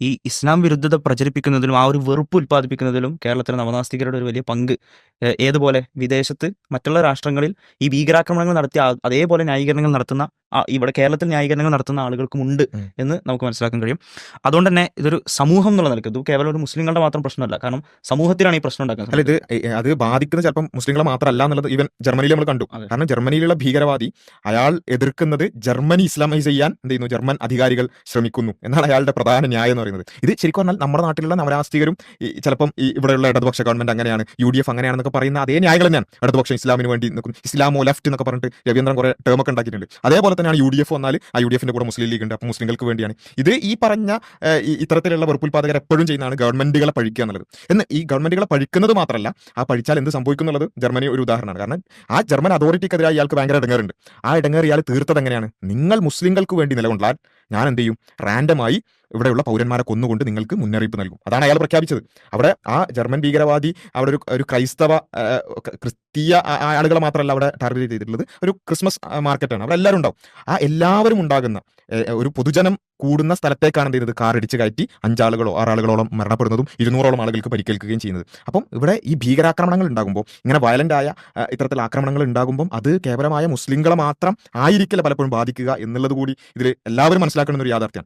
ഈ ഇസ്ലാം വിരുദ്ധത പ്രചരിപ്പിക്കുന്നതിലും ആ ഒരു വെറുപ്പ് ഉൽപ്പാദിപ്പിക്കുന്നതിലും കേരളത്തിലെ നവനാസ്തികരുടെ ഒരു വലിയ പങ്ക് ഏതുപോലെ വിദേശത്ത് മറ്റുള്ള രാഷ്ട്രങ്ങളിൽ ഈ ഭീകരാക്രമണങ്ങൾ നടത്തിയ അതേപോലെ ന്യായീകരണങ്ങൾ നടത്തുന്ന ഇവിടെ കേരളത്തിൽ ന്യായീകരണങ്ങൾ നടത്തുന്ന ആളുകൾക്കും ഉണ്ട് എന്ന് നമുക്ക് മനസ്സിലാക്കാൻ കഴിയും. അതുകൊണ്ട് തന്നെ ഇതൊരു സമൂഹം എന്നുള്ള നിലയ്ക്ക് ഇത് കേവലം ഒരു മുസ്ലിങ്ങളുടെ മാത്രം പ്രശ്നമല്ല. കാരണം സമൂഹത്തിലാണ് ഈ പ്രശ്നം അല്ല ഉണ്ടാക്കുന്നത് ഇത് എ- എ- അത് ബാധിക്കുന്നത് ചിലപ്പം മുസ്ലിങ്ങളെ മാത്രമല്ല എന്നുള്ളത് ഈവൻ ജർമ്മനിയിൽ നമ്മൾ കണ്ടു. കാരണം ജർമ്മനിയിലുള്ള ഭീകരവാദി അയാൾ എതിർക്കുന്നത് ജർമ്മനി ഇസ്ലാമൈസ് ചെയ്യാൻ എന്ത് ചെയ്യുന്നു? ജർമ്മൻ അധികാരികൾ ശ്രമിക്കുന്നു എന്നാണ് അയാളുടെ പ്രധാന ന്യായം എന്ന് പറയുന്നത്. ഇത് ശരിക്കും പറഞ്ഞാൽ നമ്മുടെ നാട്ടിലുള്ള നവരാസ്തികരും ചിലപ്പം ഈ ഇവിടെയുള്ള ഇടതുപക്ഷ ഗവൺമെന്റ് അങ്ങനെയാണ് യു ഡി എഫ് അങ്ങനെയാണെന്നൊക്കെ പറയുന്ന അതേ ന്യായങ്ങൾ തന്നെയാണ്. ഇടതുപക്ഷം ഇസ്ലാമിന് വേണ്ടി നിൽക്കും ഇസ്ലാമോ ലെഫ്റ്റ് എന്നൊക്കെ പറഞ്ഞിട്ട് രവീന്ദ്രൻ കുറെ ടേമൊക്കെ ഉണ്ടാക്കിയിട്ടുണ്ട്. അതേപോലെ തന്നെയാണ് യു ഡി എഫ് വന്നാൽ ആ യു ഡി എഫിന്റെ കൂടെ മുസ്ലിം ലീഗ് ഉണ്ട്. അപ്പോൾ മുസ്ലിങ്ങൾക്ക് വേണ്ടിയാണ്. ഇത് ഈ പറഞ്ഞ ഇത്തരത്തിലുള്ള വെറുപ്പുൽപാദകർ എപ്പോഴും ചെയ്യുന്നതാണ് ഗവൺമെന്റുകളെ പഴിക്കുക എന്നുള്ളത്. എന്ന് ഈ ഗവൺമെന്റുകളെ പഴിക്കുന്നത് മാത്രമല്ല ആ പഴിച്ചാൽ എന്ത് സംഭവിക്കും എന്നുള്ളത് ജർമ്മനി ഒരു ഉദാഹരണമാണ്. കാരണം ആ ജർമ്മൻ അതോറിറ്റിക്കെതിരായി ഇയാൾക്ക് ഭയങ്കര ഇടങ്ങേറുണ്ട്. ആ ഇടങ്ങേറിയാൽ തീർത്തത് എങ്ങനെയാണ് നിങ്ങൾ മുസ്ലിങ്ങൾക്ക് വേണ്ടി നിലകൊണ്ടാൽ ഞാൻ എന്ത് ചെയ്യും? റാൻഡമായി ഇവിടെയുള്ള പൗരന്മാരെ കൊന്നുകൊണ്ട് നിങ്ങൾക്ക് മുന്നറിയിപ്പ് നൽകും. അതാണ് അയാൾ പ്രഖ്യാപിച്ചത്. അവിടെ ആ ജർമ്മൻ ഭീകരവാദി അവിടെ ഒരു ഒരു ക്രൈസ്തവ ക്രിസ്തീയ ആളുകളെ മാത്രമല്ല അവിടെ ടാർഗറ്റ് ചെയ്തിട്ടുള്ളത്. ഒരു ക്രിസ്മസ് മാർക്കറ്റാണ്. അവിടെ എല്ലാവരും ഉണ്ടാവും. ആ എല്ലാവരും ഉണ്ടാകുന്ന ഒരു പൊതുജനം കൂടുന്ന സ്ഥലത്തേക്കാണ് എന്ത് ചെയ്യുന്നത് കാർ അടിച്ച് കയറ്റി അഞ്ചാളുകളോ ആറാളുകളോളം മരണപ്പെടുന്നതും ഇരുന്നൂറോളം ആളുകൾക്ക് പരിക്കേൽക്കുകയും ചെയ്യുന്നത്. അപ്പം ഇവിടെ ഈ ഭീകരാക്രമണങ്ങൾ ഉണ്ടാകുമ്പോൾ ഇങ്ങനെ വയലന്റ് ആയ ഇത്തരത്തിൽ ആക്രമണങ്ങൾ ഉണ്ടാകുമ്പോൾ അത് കേവലമായ മുസ്ലിങ്ങളെ മാത്രം ആയിരിക്കില്ല പലപ്പോഴും ബാധിക്കുക എന്നുള്ളത് കൂടി ഇതിൽ എല്ലാവരും മനസ്സിലാക്കണം ഒരു യാഥാർത്ഥ്യമാണ്.